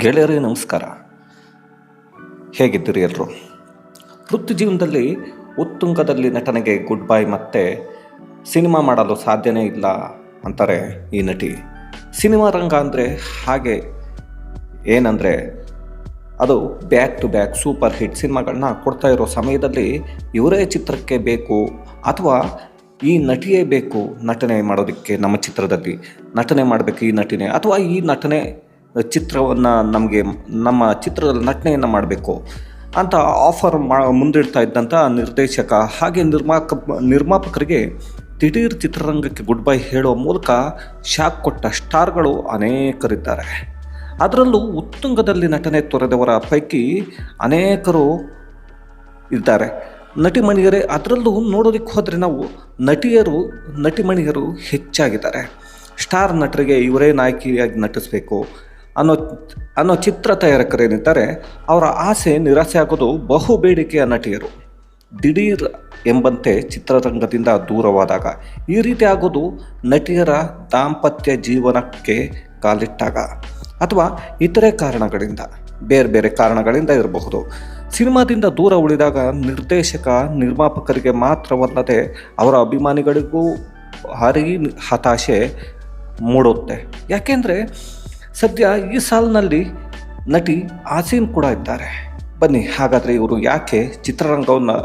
ಗೆಳೆಯರೇ ನಮಸ್ಕಾರ. ಹೇಗಿದ್ದೀರಿ ಎಲ್ಲರೂ ವೃತ್ತಿ ಜೀವನದಲ್ಲಿ ಉತ್ತುಂಗದಲ್ಲಿ ನಟನೆಗೆ ಗುಡ್ ಬೈ ಮತ್ತೆ ಸಿನಿಮಾ ಮಾಡಲು ಸಾಧ್ಯನೇ ಇಲ್ಲ ಅಂತಾರೆ ಈ ನಟಿ. ಸಿನಿಮಾ ರಂಗ ಅಂದರೆ ಹಾಗೆ ಏನಂದರೆ ಅದು back to back super hit ಸಿನಿಮಾಗಳನ್ನ ಕೊಡ್ತಾ ಇರೋ ಸಮಯದಲ್ಲಿ ಇವರೇ ಚಿತ್ರಕ್ಕೆ ಬೇಕು ಅಥವಾ ಈ ನಟಿಯೇ ಬೇಕು ನಟನೆ ಮಾಡೋದಕ್ಕೆ ನಮ್ಮ ಚಿತ್ರದಲ್ಲಿ. ನಟನೆ ಮಾಡಬೇಕು ಈ ನಟಿನೇ ಅಥವಾ ಈ ನಟನೆ ಚಿತ್ರವನ್ನು ನಮಗೆ ನಮ್ಮ ಚಿತ್ರದಲ್ಲಿ ನಟನೆಯನ್ನು ಮಾಡಬೇಕು ಅಂತ ಆಫರ್ ಮಾ, ಮುಂದಿಡ್ತಾ ಇದ್ದಂಥ ನಿರ್ದೇಶಕ ಹಾಗೆ ನಿರ್ಮಾಕ, ನಿರ್ಮಾಪಕರಿಗೆ ದಿಢೀರ್ ಚಿತ್ರರಂಗಕ್ಕೆ ಗುಡ್ ಬೈ ಹೇಳೋ ಮೂಲಕ ಶಾಕ್ ಕೊಟ್ಟ ಸ್ಟಾರ್ಗಳು ಅನೇಕರಿದ್ದಾರೆ. ಅದರಲ್ಲೂ ಉತ್ತುಂಗದಲ್ಲಿ ನಟನೆ ತೊರೆದವರ ಪೈಕಿ ಅನೇಕರು ಇದ್ದಾರೆ. ನಟಿಮಣಿಯರೇ, ಅದರಲ್ಲೂ ನೋಡೋದಕ್ಕೆ ಹೋದರೆ ನಾವು ನಟಿಯರು, ನಟಿಮಣಿಯರು ಹೆಚ್ಚಾಗಿದ್ದಾರೆ. ಸ್ಟಾರ್ ನಟರಿಗೆ ಇವರೇ ನಾಯಕಿಯಾಗಿ ನಟಿಸಬೇಕು. ಅನ್ನೋ ಅನ್ನೋ ಚಿತ್ರ ತಯಾರಕರೇನಿದ್ದಾರೆ ಅವರ ಆಸೆ ನಿರಾಸೆ ಆಗೋದು ಬಹು ಬೇಡಿಕೆಯ ನಟಿಯರು. ದಿಢೀರ್ ಎಂಬಂತೆ ಚಿತ್ರರಂಗದಿಂದ ದೂರವಾದಾಗ ಈ ರೀತಿ ಆಗೋದು ನಟಿಯರ ದಾಂಪತ್ಯ ಜೀವನಕ್ಕೆ ಕಾಲಿಟ್ಟಾಗ ಅಥವಾ ಇತರೆ ಕಾರಣಗಳಿಂದ, ಬೇರೆ ಬೇರೆ ಕಾರಣಗಳಿಂದ ಇರಬಹುದು. ಸಿನಿಮಾದಿಂದ ದೂರ ಉಳಿದಾಗ ನಿರ್ದೇಶಕ, ನಿರ್ಮಾಪಕರಿಗೆ ಮಾತ್ರವಲ್ಲದೆ ಅವರ ಅಭಿಮಾನಿಗಳಿಗೂ ಹರಿ ಹತಾಶೆ ಮೂಡುತ್ತೆ. ಯಾಕೆಂದರೆ ಸದ್ಯ ಈ ಸಾಲಿನಲ್ಲಿ ನಟಿ ಆಸೀನ್ ಕೂಡ ಇದ್ದಾರೆ. ಬನ್ನಿ, ಹಾಗಾದರೆ ಇವರು ಯಾಕೆ ಚಿತ್ರರಂಗವನ್ನು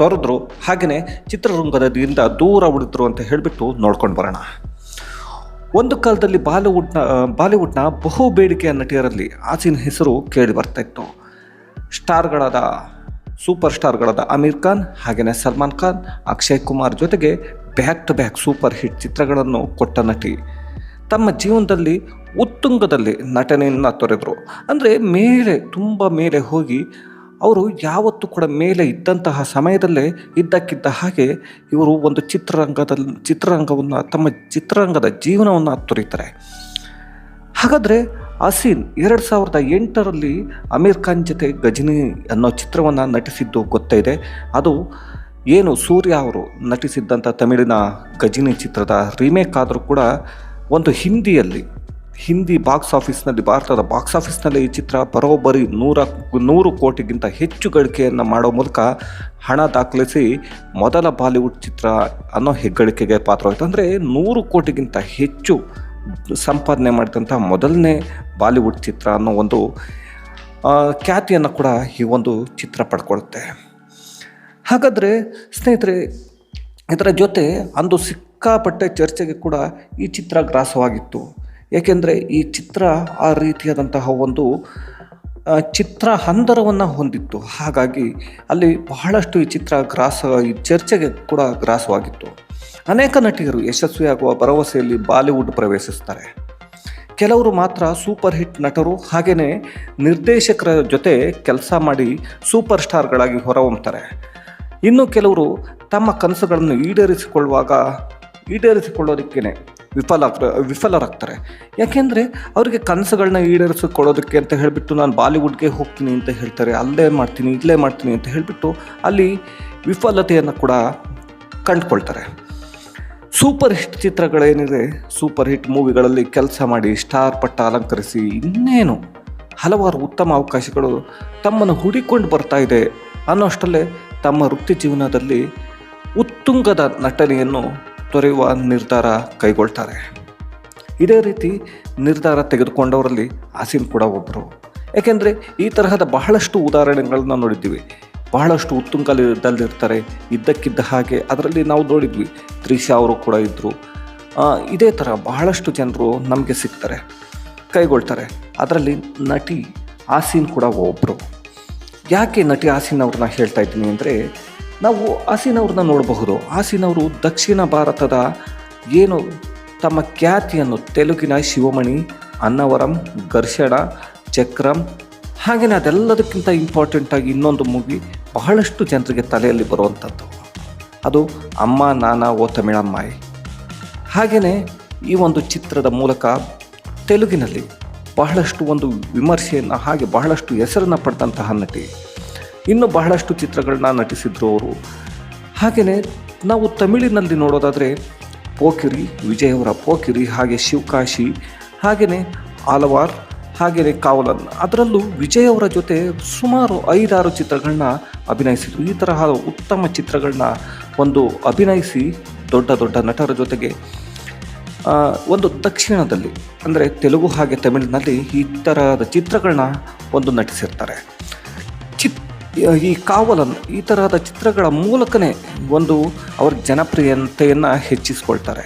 ತೊರೆದ್ರು? ಹಾಗೆಯೇ ಚಿತ್ರರಂಗದಿಂದ ದೂರ ಉಳಿದ್ರು ಅಂತ ಹೇಳಿಬಿಟ್ಟು ನೋಡ್ಕೊಂಡು ಬರೋಣ. ಒಂದು ಕಾಲದಲ್ಲಿ ಬಾಲಿವುಡ್ನ ಬಾಲಿವುಡ್ನ ಬಹು ಬೇಡಿಕೆಯ ನಟಿಯರಲ್ಲಿ ಆಸೀನ್ ಹೆಸರು ಕೇಳಿ ಬರ್ತಾಯಿತ್ತು ಸ್ಟಾರ್ಗಳಾದ ಸೂಪರ್ ಸ್ಟಾರ್ಗಳಾದ ಅಮೀರ್ ಖಾನ್ ಹಾಗೆಯೇ ಸಲ್ಮಾನ್ ಖಾನ್, ಅಕ್ಷಯ್ ಕುಮಾರ್ ಜೊತೆಗೆ back to back super hit ಚಿತ್ರಗಳನ್ನು ಕೊಟ್ಟ ನಟಿ ತಮ್ಮ ಜೀವನದಲ್ಲಿ ಉತ್ತುಂಗದಲ್ಲಿ ನಟನೆಯನ್ನು ತೊರೆದರು. ಅಂದರೆ ಮೇಲೆ, ತುಂಬ ಮೇಲೆ ಹೋಗಿ ಅವರು ಯಾವತ್ತೂ ಕೂಡ ಮೇಲೆ ಇದ್ದಂತಹ ಸಮಯದಲ್ಲೇ ಇದ್ದಕ್ಕಿದ್ದ ಹಾಗೆ ಇವರು ಒಂದು ಚಿತ್ರರಂಗದಲ್ಲಿ ಚಿತ್ರರಂಗವನ್ನು, ತಮ್ಮ ಚಿತ್ರರಂಗದ ಜೀವನವನ್ನು ತೊರೀತಾರೆ. ಹಾಗಾದರೆ ಅಸೀನ್ ಎರಡು ಸಾವಿರದ ಎಂಟರಲ್ಲಿ ಅಮೀರ್ ಖಾನ್ ಜೊತೆ ಗಜನಿ ಅನ್ನೋ ಚಿತ್ರವನ್ನು ನಟಿಸಿದ್ದು ಗೊತ್ತಿದೆ ಅದು ಏನು ಸೂರ್ಯ ಅವರು ನಟಿಸಿದ್ದಂಥ ತಮಿಳಿನ ಗಜಿನಿ ಚಿತ್ರದ ರೀಮೇಕ್ ಆದರೂ ಕೂಡ ಒಂದು ಹಿಂದಿಯಲ್ಲಿ, ಹಿಂದಿ ಬಾಕ್ಸ್ ಆಫೀಸ್ನಲ್ಲಿ, ಭಾರತದ ಬಾಕ್ಸ್ ಆಫೀಸ್ನಲ್ಲಿ ಈ ಚಿತ್ರ ಬರೋಬ್ಬರಿ ನೂರ, ನೂರು ಕೋಟಿಗಿಂತ ಹೆಚ್ಚು ಗಳಿಕೆಯನ್ನು ಮಾಡೋ ಮೂಲಕ ಹಣ ದಾಖಲಿಸಿ ಮೊದಲ ಬಾಲಿವುಡ್ ಚಿತ್ರ ಅನ್ನೋ ಹೆಗ್ಗಳಿಕೆಗೆ ಪಾತ್ರವಾಯಿತು. ಅಂದರೆ ನೂರು ಕೋಟಿಗಿಂತ ಹೆಚ್ಚು ಸಂಪಾದನೆ ಮಾಡಿದಂಥ ಮೊದಲನೇ ಬಾಲಿವುಡ್ ಚಿತ್ರ ಅನ್ನೋ ಒಂದು ಖ್ಯಾತಿಯನ್ನು ಕೂಡ ಈ ಒಂದು ಚಿತ್ರ ಪಡ್ಕೊಳ್ಳುತ್ತೆ ಹಾಗಾದರೆ ಸ್ನೇಹಿತರೆ, ಇದರ ಜೊತೆ ಅಂದು ಸಿಕ್ಕಾಪಟ್ಟೆ ಚರ್ಚೆಗೆ ಕೂಡ ಈ ಚಿತ್ರ ಗ್ರಾಸವಾಗಿತ್ತು. ಏಕೆಂದರೆ ಈ ಚಿತ್ರ ಆ ರೀತಿಯಾದಂತಹ ಒಂದು ಚಿತ್ರ ಹಂದರವನ್ನು ಹೊಂದಿತ್ತು. ಹಾಗಾಗಿ ಅಲ್ಲಿ ಬಹಳಷ್ಟು ಈ ಚಿತ್ರ ಗ್ರಾಸ, ಈ ಚರ್ಚೆಗೆ ಕೂಡ ಗ್ರಾಸವಾಗಿತ್ತು. ಅನೇಕ ನಟಿಯರು ಯಶಸ್ವಿಯಾಗುವ ಭರವಸೆಯಲ್ಲಿ ಬಾಲಿವುಡ್ ಪ್ರವೇಶಿಸ್ತಾರೆ. ಕೆಲವರು ಮಾತ್ರ ಸೂಪರ್ ಹಿಟ್ ನಟರು ಹಾಗೆಯೇ ನಿರ್ದೇಶಕರ ಜೊತೆ ಕೆಲಸ ಮಾಡಿ ಸೂಪರ್ ಸ್ಟಾರ್ಗಳಾಗಿ ಹೊರಹೊಮ್ತಾರೆ. ಇನ್ನು ಕೆಲವರು ತಮ್ಮ ಕನಸುಗಳನ್ನು ಈಡೇರಿಸಿಕೊಳ್ಳುವಾಗ ಈಡೇರಿಸಿಕೊಳ್ಳೋದಕ್ಕೇ ವಿಫಲ ವಿಫಲರಾಗ್ತಾರೆ. ಯಾಕೆಂದರೆ ಅವರಿಗೆ ಕನಸುಗಳನ್ನ ಈಡೇರಿಸಿಕೊಳ್ಳೋದಕ್ಕೆ ಅಂತ ಹೇಳಿಬಿಟ್ಟು ನಾನು ಬಾಲಿವುಡ್ಗೆ ಹೋಗ್ತೀನಿ ಅಂತ ಹೇಳ್ತಾರೆ, ಅಲ್ಲೇ ಮಾಡ್ತೀನಿ, ಇಲ್ಲೇ ಮಾಡ್ತೀನಿ ಅಂತ ಹೇಳಿಬಿಟ್ಟು ಅಲ್ಲಿ ವಿಫಲತೆಯನ್ನು ಕೂಡ ಕಂಡುಕೊಳ್ತಾರೆ. ಸೂಪರ್ ಹಿಟ್ ಚಿತ್ರಗಳೇನಿದೆ, ಸೂಪರ್ ಹಿಟ್ ಮೂವಿಗಳಲ್ಲಿ ಕೆಲಸ ಮಾಡಿ ಸ್ಟಾರ್ ಪಟ್ಟ ಅಲಂಕರಿಸಿ ಇನ್ನೇನು ಹಲವಾರು ಉತ್ತಮ ಅವಕಾಶಗಳು ತಮ್ಮನ್ನು ಹುಡಿಕೊಂಡು ಬರ್ತಾ ಇದೆ ಅನ್ನೋಷ್ಟಲ್ಲೇ ತಮ್ಮ ವೃತ್ತಿ ಜೀವನದಲ್ಲಿ ಉತ್ತುಂಗದ ನಟನೆಯನ್ನು ತೊರೆಯುವ ನಿರ್ಧಾರ ಕೈಗೊಳ್ತಾರೆ. ಇದೇ ರೀತಿ ನಿರ್ಧಾರ ತೆಗೆದುಕೊಂಡವರಲ್ಲಿ ಆಸೀನ್ ಕೂಡ ಒಬ್ಬರು ಏಕೆಂದರೆ ಈ ತರಹದ ಬಹಳಷ್ಟು ಉದಾಹರಣೆಗಳನ್ನ ನೋಡಿದ್ದೀವಿ. ಬಹಳಷ್ಟು ಉತ್ತುಂಗದಲ್ಲಿರ್ತಾರೆ, ಇದ್ದಕ್ಕಿದ್ದ ಹಾಗೆ ಅದರಲ್ಲಿ ನಾವು ನೋಡಿದ್ವಿ. ತ್ರಿಷಾ ಅವರು ಕೂಡ ಇದ್ದರು ಇದೇ ಥರ ಬಹಳಷ್ಟು ಜನರು ನಮಗೆ ಸಿಗ್ತಾರೆ, ಕೈಗೊಳ್ತಾರೆ. ಅದರಲ್ಲಿ ನಟಿ ಆಸೀನ್ ಕೂಡ ಒಬ್ಬರು ಯಾಕೆ ನಟಿ ಆಸೀನ್ ಅವ್ರನ್ನ ಹೇಳ್ತಾ ಇದ್ದೀನಿ ಅಂದರೆ ನಾವು ಹಾಸಿನವ್ರನ್ನ ನೋಡಬಹುದು. ಹಾಸಿನವರು ದಕ್ಷಿಣ ಭಾರತದ ಏನು ತಮ್ಮ ಖ್ಯಾತಿಯನ್ನು ತೆಲುಗಿನ ಶಿವಮಣಿ, ಅನ್ನವರಂ, ಘರ್ಷಣ, ಚಕ್ರಂ ಹಾಗೆಯೇ ಅದೆಲ್ಲದಕ್ಕಿಂತ ಇಂಪಾರ್ಟೆಂಟಾಗಿ ಇನ್ನೊಂದು ಮೂವಿ ಬಹಳಷ್ಟು ಜನರಿಗೆ ತಲೆಯಲ್ಲಿ ಬರುವಂಥದ್ದು. ಅದು ಅಮ್ಮ, ನಾನ, ಓ ತಮಿಳಮ್ಮಾಯಿ. ಹಾಗೆಯೇ ಈ ಒಂದು ಚಿತ್ರದ ಮೂಲಕ ತೆಲುಗಿನಲ್ಲಿ ಬಹಳಷ್ಟು ಒಂದು ವಿಮರ್ಶೆಯನ್ನು ಹಾಗೆ ಬಹಳಷ್ಟು ಹೆಸರನ್ನು ಪಡೆದಂತಹ ನಟಿ ಇನ್ನು ಬಹಳಷ್ಟು ಚಿತ್ರಗಳನ್ನ ನಟಿಸಿದ್ರು ಅವರು. ಹಾಗೆಯೇ ನಾವು ತಮಿಳಿನಲ್ಲಿ ನೋಡೋದಾದರೆ ಪೋಕಿರಿ, ವಿಜಯವರ ಪೋಕಿರಿ, ಹಾಗೆ ಶಿವಕಾಶಿ ಹಾಗೆಯೇ ಆಲವಾರ್ ಹಾಗೆಯೇ ಕಾವಲನ್. ಅದರಲ್ಲೂ ವಿಜಯ್ ಅವರ ಜೊತೆ ಸುಮಾರು ಐದಾರು ಚಿತ್ರಗಳನ್ನ ಅಭಿನಯಿಸಿದರು. ಈ ತರಹ ಉತ್ತಮ ಚಿತ್ರಗಳನ್ನ ಒಂದು ಅಭಿನಯಿಸಿ ದೊಡ್ಡ ದೊಡ್ಡ ನಟರ ಜೊತೆಗೆ ಒಂದು ದಕ್ಷಿಣದಲ್ಲಿ, ಅಂದರೆ ತೆಲುಗು ಹಾಗೆ ತಮಿಳಿನಲ್ಲಿ ಈ ಥರದ ಚಿತ್ರಗಳನ್ನ ಒಂದು ನಟಿಸಿರ್ತಾರೆ. ಈ ಕಾವಲನ್ ಈ ತರಹದ ಚಿತ್ರಗಳ ಮೂಲಕನೇ ಒಂದು ಅವ್ರ ಜನಪ್ರಿಯತೆಯನ್ನು ಹೆಚ್ಚಿಸ್ಕೊಳ್ತಾರೆ.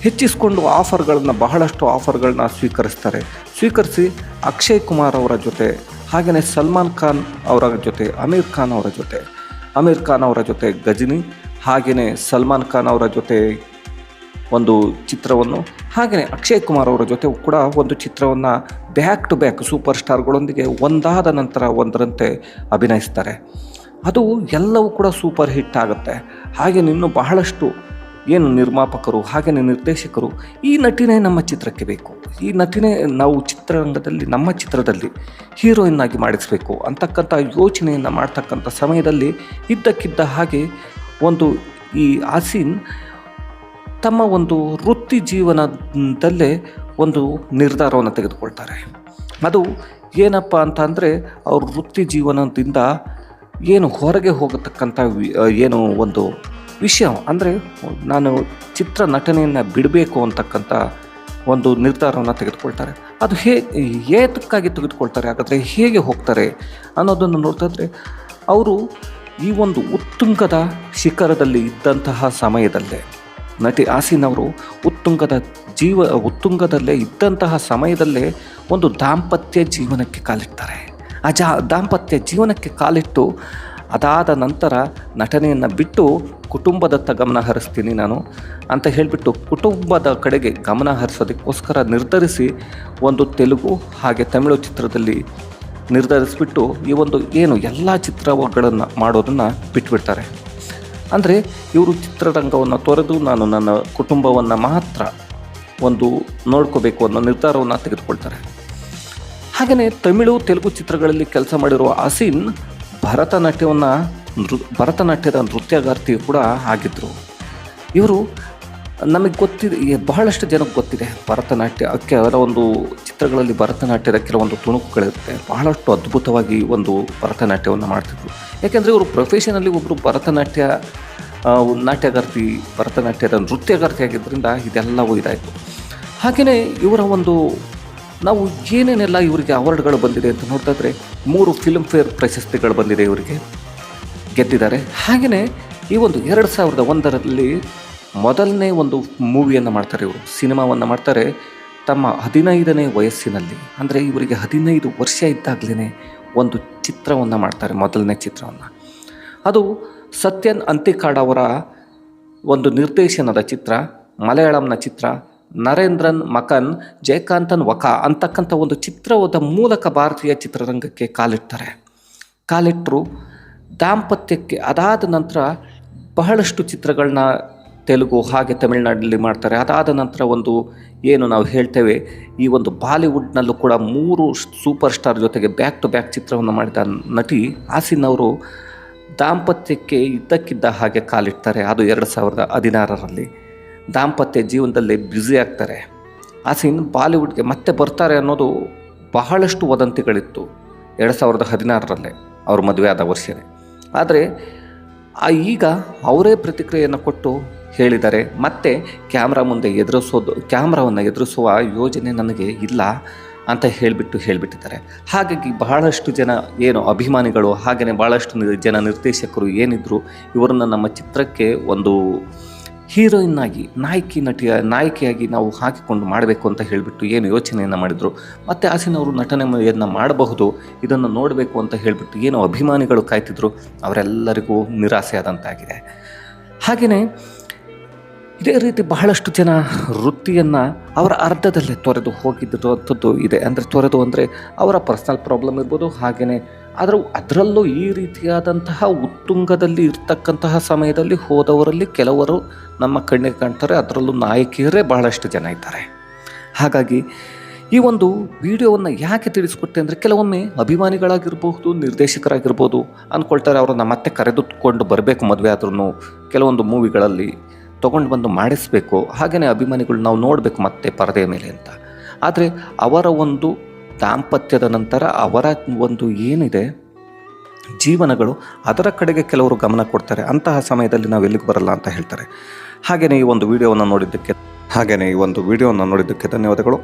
ಹೆಚ್ಚಿಸಿಕೊಂಡು ಆಫರ್ಗಳನ್ನು ಬಹಳಷ್ಟು ಆಫರ್ಗಳನ್ನ ಸ್ವೀಕರಿಸ್ತಾರೆ. ಸ್ವೀಕರಿಸಿ ಅಕ್ಷಯ್ ಕುಮಾರ್ ಅವರ ಜೊತೆ ಹಾಗೆಯೇ ಸಲ್ಮಾನ್ ಖಾನ್ ಅವರ ಜೊತೆ, ಅಮೀರ್ ಖಾನ್ ಅವರ ಜೊತೆ, ಅಮೀರ್ ಖಾನ್ ಅವರ ಜೊತೆ ಗಜನಿ ಹಾಗೆಯೇ ಸಲ್ಮಾನ್ ಖಾನ್ ಅವರ ಜೊತೆ ಒಂದು ಚಿತ್ರವನ್ನು. ಹಾಗೆಯೇ ಅಕ್ಷಯ್ ಕುಮಾರ್ ಅವರ ಜೊತೆ ಕೂಡ ಒಂದು ಚಿತ್ರವನ್ನು ಬ್ಯಾಕ್ ಟು ಬ್ಯಾಕ್ ಸೂಪರ್ ಸ್ಟಾರ್ಗಳೊಂದಿಗೆ ಒಂದಾದ ನಂತರ ಒಂದರಂತೆ ಅಭಿನಯಿಸ್ತಾರೆ. ಅದು ಎಲ್ಲವೂ ಕೂಡ ಸೂಪರ್ ಹಿಟ್ ಆಗುತ್ತೆ. ಹಾಗೆ ಇನ್ನು ಬಹಳಷ್ಟು ಏನು ನಿರ್ಮಾಪಕರು ಹಾಗೆಯೇ ನಿರ್ದೇಶಕರು ಈ ನಟಿನೇ ನಮ್ಮ ಚಿತ್ರಕ್ಕೆ ಬೇಕು. ಈ ನಟಿನೇ ನಾವು ಚಿತ್ರರಂಗದಲ್ಲಿ, ನಮ್ಮ ಚಿತ್ರದಲ್ಲಿ ಹೀರೋಯಿನ್ ಆಗಿ ಮಾಡಿಸಬೇಕು ಅಂತಕ್ಕಂಥ ಯೋಚನೆಯನ್ನು ಮಾಡ್ತಕ್ಕಂಥ ಸಮಯದಲ್ಲಿ ಇದ್ದಕ್ಕಿದ್ದ ಹಾಗೆ ಒಂದು ಈ ಆಸೀನ್ ತಮ್ಮ ಒಂದು ವೃತ್ತಿ ಜೀವನದಲ್ಲೇ ಒಂದು ನಿರ್ಧಾರವನ್ನು ತೆಗೆದುಕೊಳ್ತಾರೆ. ಅದು ಏನಪ್ಪ ಅಂತ ಅಂದರೆ ಅವ್ರ ವೃತ್ತಿ ಜೀವನದಿಂದ ಏನು ಹೊರಗೆ ಹೋಗತಕ್ಕಂಥ ಏನು ಒಂದು ವಿಷಯ. ಅಂದರೆ ನಾನು ಚಿತ್ರ ನಟನೆಯನ್ನು ಬಿಡಬೇಕು ಅಂತಕ್ಕಂಥ ಒಂದು ನಿರ್ಧಾರವನ್ನು ತೆಗೆದುಕೊಳ್ತಾರೆ. ಅದು ಹೇ, ಏತಕ್ಕಾಗಿ ತೆಗೆದುಕೊಳ್ತಾರೆ? ಹಾಗಾದರೆ ಹೇಗೆ ಹೋಗ್ತಾರೆ ಅನ್ನೋದನ್ನು ನೋಡ್ತಾ ಅವರು ಈ ಒಂದು ಉತ್ತುಂಗದ ಶಿಖರದಲ್ಲಿ ಇದ್ದಂತಹ ಸಮಯದಲ್ಲೇ ನಟಿ ಆಸೀನ್ ಅವರು ಉತ್ತುಂಗದ ಜೀವ, ಉತ್ತುಂಗದಲ್ಲೇ ಇದ್ದಂತಹ ಸಮಯದಲ್ಲೇ ಒಂದು ದಾಂಪತ್ಯ ಜೀವನಕ್ಕೆ ಕಾಲಿಡ್ತಾರೆ. ಆ ಜಾ, ದಾಂಪತ್ಯ ಜೀವನಕ್ಕೆ ಕಾಲಿಟ್ಟು ಅದಾದ ನಂತರ ನಟನೆಯನ್ನು ಬಿಟ್ಟು ಕುಟುಂಬದತ್ತ ಗಮನ ಹರಿಸ್ತೀನಿ ನಾನು ಅಂತ ಹೇಳಿಬಿಟ್ಟು ಕುಟುಂಬದ ಕಡೆಗೆ ಗಮನ ಹರಿಸೋದಕ್ಕೋಸ್ಕರ ನಿರ್ಧರಿಸಿ ಒಂದು ತೆಲುಗು ಹಾಗೆ ತಮಿಳು ಚಿತ್ರದಲ್ಲಿ ನಿರ್ಧರಿಸಿಬಿಟ್ಟು ಈ ಒಂದು ಏನು ಎಲ್ಲ ಚಿತ್ರಗಳನ್ನು ಮಾಡೋದನ್ನು ಬಿಟ್ಬಿಡ್ತಾರೆ. ಅಂದರೆ ಇವರು ಚಿತ್ರರಂಗವನ್ನು ತೊರೆದು ನಾನು ನನ್ನ ಕುಟುಂಬವನ್ನು ಮಾತ್ರ ಒಂದು ನೋಡ್ಕೋಬೇಕು ಅನ್ನೋ ನಿರ್ಧಾರವನ್ನು ತೆಗೆದುಕೊಳ್ತಾರೆ. ಹಾಗೆಯೇ ತಮಿಳು, ತೆಲುಗು ಚಿತ್ರಗಳಲ್ಲಿ ಕೆಲಸ ಮಾಡಿರುವ ಆಸೀನ್ ಭರತನಾಟ್ಯವನ್ನು ನೃ, ಭರತನಾಟ್ಯದ ನೃತ್ಯಗಾರ್ತಿಯು ಕೂಡ ಆಗಿದ್ದರು ಇವರು ನಮಗೆ ಗೊತ್ತಿದೆ ಬಹಳಷ್ಟು ಜನಕ್ಕೆ ಗೊತ್ತಿದೆ. ಭರತನಾಟ್ಯ ಒಂದು ಚಿತ್ರಗಳಲ್ಲಿ ಭರತನಾಟ್ಯದ ಕೆಲವೊಂದು ತುಣುಕುಗಳಿರುತ್ತೆ. ಬಹಳಷ್ಟು ಅದ್ಭುತವಾಗಿ ಒಂದು ಭರತನಾಟ್ಯವನ್ನು ಮಾಡ್ತಿದ್ರು. ಯಾಕೆಂದರೆ ಇವರು ಪ್ರೊಫೆಷನಲ್ಲಿ ಒಬ್ಬರು ಭರತನಾಟ್ಯ ನಾಟ್ಯಗಾರ್ತಿ, ಭರತನಾಟ್ಯದ ನೃತ್ಯಗಾರ್ತಿ ಆಗಿದ್ದರಿಂದ ಇದೆಲ್ಲವೂ ಇದಾಯಿತು. ಹಾಗೆಯೇ ಇವರ ಒಂದು, ನಾವು ಏನೇನೆಲ್ಲ ಇವರಿಗೆ ಅವಾರ್ಡ್ಗಳು ಬಂದಿದೆ ಅಂತ ನೋಡ್ತಾ ಇದ್ರೆ ಮೂರು ಫಿಲ್ಮ್ ಫೇರ್ ಪ್ರಶಸ್ತಿಗಳು ಬಂದಿದೆ ಇವರಿಗೆ. ಗೆದ್ದಿದ್ದಾರೆ. ಹಾಗೆಯೇ ಈ ಒಂದು ಎರಡು ಸಾವಿರದ ಒಂದರಲ್ಲಿ ಮೊದಲನೇ ಒಂದು ಮೂವಿಯನ್ನು ಮಾಡ್ತಾರೆ ಇವರು, ಸಿನಿಮಾವನ್ನು ಮಾಡ್ತಾರೆ ತಮ್ಮ ಹದಿನೈದನೇ ವಯಸ್ಸಿನಲ್ಲಿ. ಅಂದರೆ ಇವರಿಗೆ ಹದಿನೈದು ವರ್ಷ ಇದ್ದಾಗಲೇ ಒಂದು ಚಿತ್ರವನ್ನು ಮಾಡ್ತಾರೆ, ಮೊದಲನೇ ಚಿತ್ರವನ್ನು. ಅದು ಸತ್ಯನ್ ಅಂತಿಕಾಡ್ ಅವರ ಒಂದು ನಿರ್ದೇಶನದ ಚಿತ್ರ, ಮಲಯಾಳಂನ ಚಿತ್ರ, ನರೇಂದ್ರನ್ ಮಕನ್, ಜಯಕಾಂತನ್ ವಕ ಅಂತಕ್ಕಂಥ ಒಂದು ಚಿತ್ರವದ ಮೂಲಕ ಭಾರತೀಯ ಚಿತ್ರರಂಗಕ್ಕೆ ಕಾಲಿಡ್ತಾರೆ. ಕಾಲಿಟ್ಟರು ದಾಂಪತ್ಯಕ್ಕೆ ಅದಾದ ನಂತರ ಬಹಳಷ್ಟು ಚಿತ್ರಗಳನ್ನ ತೆಲುಗು ಹಾಗೆ ತಮಿಳುನಾಡಲ್ಲಿ ಮಾಡ್ತಾರೆ. ಅದಾದ ನಂತರ ಒಂದು ಏನು ನಾವು ಹೇಳ್ತೇವೆ, ಈ ಒಂದು ಬಾಲಿವುಡ್ನಲ್ಲೂ ಕೂಡ ಮೂರು ಸೂಪರ್ ಸ್ಟಾರ್ ಜೊತೆಗೆ ಬ್ಯಾಕ್ ಟು ಬ್ಯಾಕ್ ಚಿತ್ರವನ್ನು ಮಾಡಿದ ನಟಿ ಆಸಿನ್ ಅವರು ದಾಂಪತ್ಯಕ್ಕೆ ಇದ್ದಕ್ಕಿದ್ದ ಹಾಗೆ ಕಾಲಿಡ್ತಾರೆ. ಅದು ಎರಡು ಸಾವಿರದ ಹದಿನಾರರಲ್ಲಿ. ದಾಂಪತ್ಯ ಜೀವನದಲ್ಲಿ ಬ್ಯುಸಿ ಆಗ್ತಾರೆ. ಆಸಿನ್ ಬಾಲಿವುಡ್ಗೆ ಮತ್ತೆ ಬರ್ತಾರೆ ಅನ್ನೋದು ಬಹಳಷ್ಟು ವದಂತಿಗಳಿತ್ತು ಎರಡು ಸಾವಿರದ ಹದಿನಾರರಲ್ಲೇ. ಅವರು ಮದುವೆ ಆದ ವರ್ಷವೇ ಆದರೆ ಈಗ ಅವರೇ ಪ್ರತಿಕ್ರಿಯೆಯನ್ನು ಕೊಟ್ಟು ಹೇಳಿದ್ದಾರೆ ಮತ್ತೆ ಕ್ಯಾಮ್ರಾ ಮುಂದೆ ಎದುರಿಸೋದು, ಕ್ಯಾಮ್ರಾವನ್ನು ಎದುರಿಸುವ ಯೋಜನೆ ನನಗೆ ಇಲ್ಲ ಅಂತ ಹೇಳಿಬಿಟ್ಟು ಹೇಳಿಬಿಟ್ಟಿದ್ದಾರೆ. ಹಾಗಾಗಿ ಬಹಳಷ್ಟು ಜನ ಏನು ಅಭಿಮಾನಿಗಳು ಹಾಗೆಯೇ ಭಾಳಷ್ಟು ಜನ ನಿರ್ದೇಶಕರು ಏನಿದ್ರು, ಇವರನ್ನು ನಮ್ಮ ಚಿತ್ರಕ್ಕೆ ಒಂದು ಹೀರೋಯಿನ್ ಆಗಿ, ನಾಯಕಿ ನಟಿಯ, ನಾಯಕಿಯಾಗಿ ನಾವು ಹಾಕಿಕೊಂಡು ಮಾಡಬೇಕು ಅಂತ ಹೇಳಿಬಿಟ್ಟು ಏನು ಯೋಚನೆಯನ್ನು ಮಾಡಿದರು. ಮತ್ತು ಆಸಿನ್ ಅವರು ನಟನೆಯನ್ನು ಮಾಡಬಹುದು, ಇದನ್ನು ನೋಡಬೇಕು ಅಂತ ಹೇಳಿಬಿಟ್ಟು ಏನು ಅಭಿಮಾನಿಗಳು ಕಾಯ್ತಿದ್ರು, ಅವರೆಲ್ಲರಿಗೂ ನಿರಾಸೆ ಆದಂತಾಗಿದೆ ಹಾಗೆಯೇ ಇದೇ ರೀತಿ ಬಹಳಷ್ಟು ಜನ ವೃತ್ತಿಯನ್ನು ಅವರ ಅರ್ಧದಲ್ಲೇ ತೊರೆದು ಹೋಗಿದ್ದಂಥದ್ದು ಇದೆ. ಅಂದರೆ ತೊರೆದು ಅಂದರೆ ಅವರ ಪರ್ಸ್ನಲ್ ಪ್ರಾಬ್ಲಮ್ ಇರ್ಬೋದು ಹಾಗೆಯೇ ಆದರೂ ಅದರಲ್ಲೂ ಈ ರೀತಿಯಾದಂತಹ ಉತ್ತುಂಗದಲ್ಲಿ ಇರ್ತಕ್ಕಂತಹ ಸಮಯದಲ್ಲಿ ಹೋದವರಲ್ಲಿ ಕೆಲವರು ನಮ್ಮ ಕಣ್ಣಿಗೆ ಕಾಣ್ತಾರೆ, ಅದರಲ್ಲೂ ನಾಯಕಿಯರೇ ಬಹಳಷ್ಟು ಜನ ಇದ್ದಾರೆ. ಹಾಗಾಗಿ ಈ ಒಂದು ವಿಡಿಯೋವನ್ನು ಯಾಕೆ ತಿಳಿಸ್ಕೊಟ್ಟೆ ಅಂದರೆ ಕೆಲವೊಮ್ಮೆ ಅಭಿಮಾನಿಗಳಾಗಿರ್ಬಹುದು, ನಿರ್ದೇಶಕರಾಗಿರ್ಬೋದು ಅಂದ್ಕೊಳ್ತಾರೆ ಅವರನ್ನು ಮತ್ತೆ ಕರೆದುಕೊಂಡು ಬರಬೇಕು ಮದುವೆ ಆದ್ರೂ ಕೆಲವೊಂದು ಮೂವಿಗಳಲ್ಲಿ ತೊಗೊಂಡು ಬಂದು ಮಾಡಿಸ್ಬೇಕು ಹಾಗೆಯೇ ಅಭಿಮಾನಿಗಳು ನಾವು ನೋಡಬೇಕು ಮತ್ತೆ ಪರದೆಯ ಮೇಲೆ ಅಂತ. ಆದರೆ ಅವರ ಒಂದು ದಾಂಪತ್ಯದ ನಂತರ ಅವರ ಒಂದು ಏನಿದೆ, ಜೀವನಗಳು ಅದರ ಕಡೆಗೆ ಕೆಲವರು ಗಮನ ಕೊಡ್ತಾರೆ, ಅಂತಹ ಸಮಯದಲ್ಲಿ ನಾವು ಎಲ್ಲಿಗೆ ಬರಲ್ಲ ಅಂತ ಹೇಳ್ತಾರೆ. ಹಾಗೆಯೇ ಈ ಒಂದು ವಿಡಿಯೋವನ್ನು ನೋಡಿದ್ದಕ್ಕೆ ಹಾಗೆಯೇ ಈ ಒಂದು ವಿಡಿಯೋವನ್ನು ನೋಡಿದ್ದಕ್ಕೆ ಧನ್ಯವಾದಗಳು.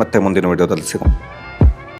ಮತ್ತೆ ಮುಂದಿನ ವಿಡಿಯೋದಲ್ಲಿ ಸಿಗೋಣ.